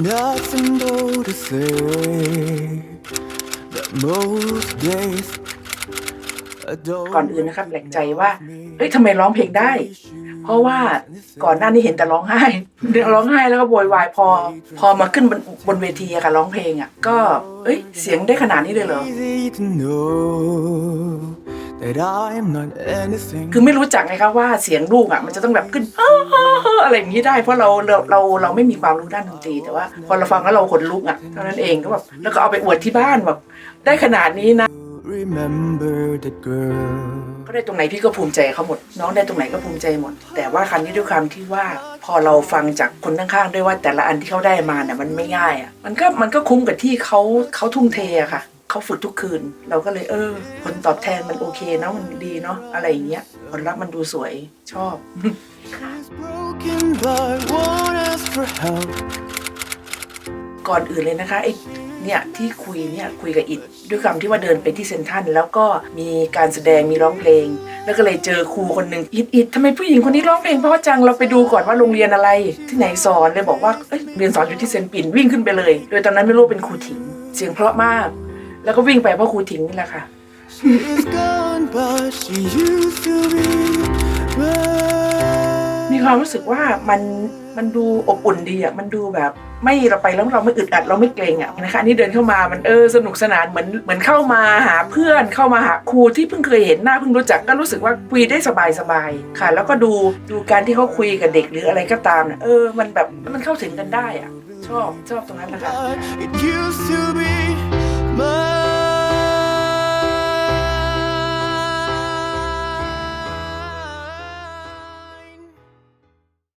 nothing more to say. That most days I don't ก่อนอื่นนะครับแปลกใจว่าเอ้ยทำไมร้องเพลงได้ เพราะว่าก่อนหน้านี้เห็นแต่ร้องไห้ ร้องไห้แล้วก็โวยวายพอ พอมาขึ้นบนบนเวทีอะค่ะร้องเพลงอะก็เอ้ยเสียงได้ขนาดนี้เลยเหรอ easy to know that I'm not anything. คือไม่รู้จักไงคะว่าเสียงลูกอะมันจะต้องแบบขึ้นอะไรอย่างนี้ได้ เพราะเราเราเราเราไม่มีความรู้ด้านดนตรีแต่ว่าพอเราฟังแล้วเราขนลุกอะเท่านั้นเองก็แบบแล้วก็เอาไปอวดที่บ้านแบบได้ขนาดนี้นะ Remember that girl. ก็ได้ตรงไหนพี่ก็ภูมิใจเขาหมด น้องได้ตรงไหนก็ภูมิใจหมด แต่ว่าครั้นี้ด้วยความที่ว่าพอเราฟังจากคนข้างๆด้วยว่าแต่ละอันที่เขาได้มาเนี่ยมันไม่ง่ายอะมันก็มันก็คุ้มกับที่เขาเขาทุ่มเทอะค่ะ เขาฝึกทุกคืน เราก็เลยเออ ผลตอบแทนมันโอเคเนอะมันดีเนาะอะไรอย่างเงี้ยผลลัพธ์มันดูสวยชอบ Is broken but won't ask for help. ก่อนอื่นเลยนะคะไอ้เนี่ยที่คุยเนี่ยคุยกับอิดด้วยความที่ว่าเดินไปที่เซนทรันแล้วก็มีการแสดงมีร้องเพลง แล้วก็เลยเจอครูคนหนึ่งอิดอิดทำไมผู้หญิงคนนี้ร้องเพลงเพราะจังเราไปดูก่อนว่าโรงเรียนอะไร ที่ไหนสอนเลยบอกว่าเอ้ยเรียนสอนอยู่ที่เซนปิ่นวิ่งขึ้นไปเลย โดยตอนนั้นไม่รู้ว่าเป็นครูถิงเสียงเพราะมาก แล้วก็วิ่งไปเพราะครูถิงนี่แหละค่ะ She is gone, but she used to be mine. มีความรู้สึกว่ามันมันดูอบอุ่นดีอะมันดูแบบไม่เราไปแล้วเราไม่อึดอัดเราไม่เกรงอะนะคะอันนี้เดินเข้ามามันเออสนุกสนานเหมือนเหมือนเข้ามาหาเพื่อนเข้ามาหาครูที่เพิ่งเคยเห็นหน้าเพิ่งรู้จักก็รู้สึกว่าคุยได้สบายสบายๆค่ะ แล้วก็ดูดูการที่เขาคุยกับเด็กหรืออะไรก็ตามเนี่ยเออมันแบบมันเข้าถึงกันได้อะชอบชอบตรงนั้นแหละค่ะ But it used to be mine.